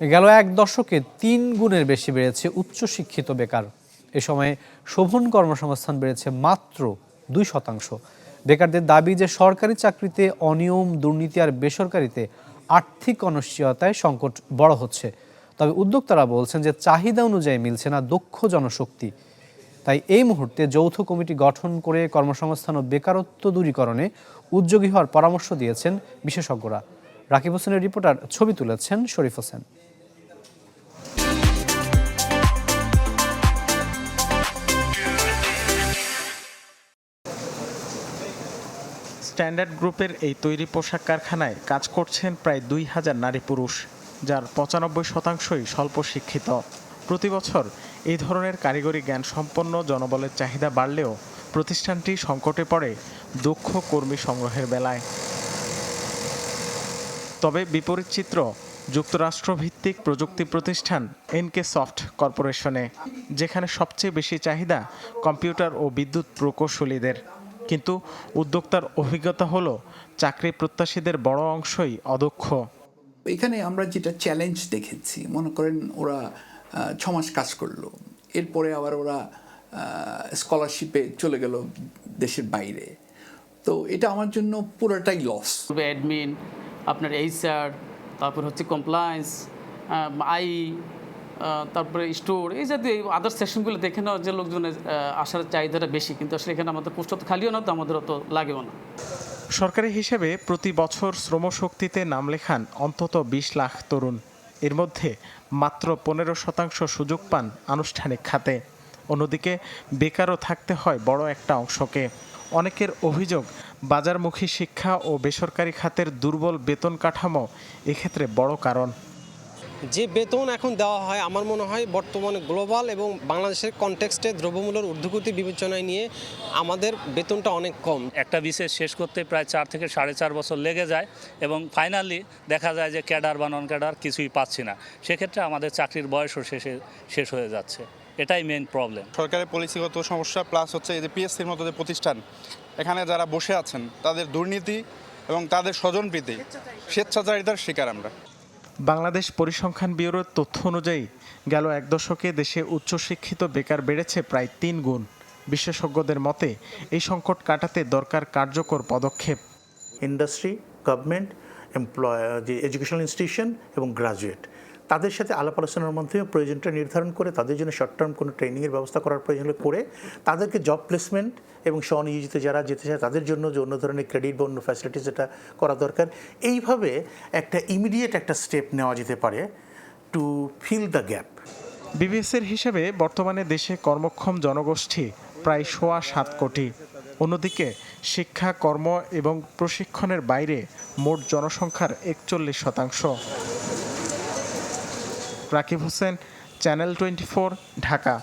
গেল এক দশকে তিন গুণের বেশি বেড়েছে উচ্চশিক্ষিত বেকার। এ সময়ে শোভন কর্মসংস্থান বেড়েছে মাত্র দুই শতাংশ। বেকারদের দাবি যে সরকারি চাকরিতে অনিয়ম, দুর্নীতি আর বেসরকারিতে আর্থিক অনিশ্চয়তায় সংকট বড় হচ্ছে। তবে উদ্যোক্তারা বলছেন যে চাহিদা অনুযায়ী মিলছে না দক্ষ জনশক্তি। তাই এই মুহূর্তে যৌথ কমিটি গঠন করে কর্মসংস্থান ও বেকারত্ব দূরীকরণে উদ্যোগী হওয়ার পরামর্শ দিয়েছেন বিশেষজ্ঞরা। রাকিব হোসেনের রিপোর্টার ছবি তুলেছেন শরীফ হোসেন। স্ট্যান্ডার্ড গ্রুপের এই তৈরি পোশাক কারখানায় কাজ করছেন প্রায় দুই হাজার নারী পুরুষ, যার পঁচানব্বই শতাংশই স্বল্প শিক্ষিত। প্রতি বছর এই ধরনের কারিগরি জ্ঞান সম্পন্ন জনবলের চাহিদা বাড়লেও প্রতিষ্ঠানটি সংকটে পড়ে দক্ষ কর্মী সংগ্রহের বেলায়। তবে বিপরীত চিত্র যুক্তরাষ্ট্রভিত্তিক প্রযুক্তি প্রতিষ্ঠান এনকে সফট কর্পোরেশনে যেখানে সবচেয়ে বেশি চাহিদা কম্পিউটার ও বিদ্যুৎ প্রকৌশলীদের। কিন্তু উদ্যোক্তার অভিজ্ঞতা হলো চাকরি প্রত্যাশীদের বড় অংশই অদক্ষ। এখানে আমরা যেটা চ্যালেঞ্জ দেখেছি মনে করেন ওরা আহ, ছ মাস কাজ করল। এরপরে আবার ওরা স্কলারশিপে চলে গেল দেশের বাইরে। তো এটা আমার জন্য পুরোটাই লস অ্যাডমিন আপনার এইচআর তারপর হচ্ছে কমপ্লায়েন্স আই তারপরে স্টোর এই জাতীয় আদার সেকশনগুলো দেখে নেওয়া যে লোকজনের আসার চাহিদাটা বেশি। কিন্তু আসলে এখানে আমাদের পোস্ট তো খালিও না, তো আমাদের অত লাগেও না। সরকারি হিসেবে প্রতি বছর শ্রমশক্তিতে নাম লেখান অন্তত বিশ লাখ তরুণ। এর মধ্যে মাত্র পনেরো শতাংশ সুযোগ পান আনুষ্ঠানিক খাতে। অন্যদিকে বেকারও থাকতে হয় বড় একটা অংশকে। অনেকের অভিযোগ বাজারমুখী শিক্ষা ও বেসরকারি খাতের দুর্বল বেতন কাঠামো এক্ষেত্রে বড় কারণ। যে বেতন এখন দেওয়া হয় আমার মনে হয় বর্তমানে গ্লোবাল এবং বাংলাদেশের কনটেক্সটে দ্রব্যমূল্যের ঊর্ধ্বগতি বিবেচনায় নিয়ে আমাদের বেতনটা অনেক কম। একটা বিশেষ শেষ করতে প্রায় চার থেকে সাড়ে চার বছর লেগে যায় এবং ফাইনালি দেখা যায় যে ক্যাডার বা নন ক্যাডার কিছুই পাচ্ছি না। সেক্ষেত্রে আমাদের চাকরির বয়সও শেষে শেষ হয়ে যাচ্ছে। এটাই মেন প্রবলেম সরকারের পলিসিগত সমস্যা প্লাস হচ্ছে এই যে পিএসসির মতো যে প্রতিষ্ঠান এখানে যারা বসে আছেন তাদের দুর্নীতি এবং তাদের স্বজনপ্রীতি স্বেচ্ছাচারিতার শিকার আমরা। বাংলাদেশ পরিসংখ্যান ব্যুরোর তথ্য অনুযায়ী গেল এক দশকে দেশে উচ্চশিক্ষিত বেকার বেড়েছে প্রায় তিন গুণ। বিশেষজ্ঞদের মতে এই সংকট কাটাতে দরকার কার্যকর পদক্ষেপ। ইন্ডাস্ট্রি গভর্নমেন্ট এমপ্লয় যে এডুকেশনাল ইনস্টিটিউশন এবং গ্রাজুয়েট তাদের সাথে আলাপ আলোচনার মাধ্যমে প্রয়োজনটা নির্ধারণ করে, তাদের জন্য শর্ট টার্ম কোনো ট্রেনিংয়ের ব্যবস্থা করার প্রয়োজন হলে করে, তাদেরকে জব প্লেসমেন্ট এবং স্বনিয়োজিত যারা যেতে চায় তাদের জন্য যে অন্য ধরনের ক্রেডিট বা অন্য ফ্যাসিলিটিস যেটা করা দরকার। এইভাবে একটা ইমিডিয়েট একটা স্টেপ নেওয়া যেতে পারে টু ফিল দ্য গ্যাপ বিবিএসের হিসেবে বর্তমানে দেশে কর্মক্ষম জনগোষ্ঠী প্রায় সোয়া সাত কোটি। অন্যদিকে শিক্ষা, কর্ম এবং প্রশিক্ষণের বাইরে মোট জনসংখ্যার একচল্লিশ শতাংশ। Rakib Hossain channel twenty Dhaka.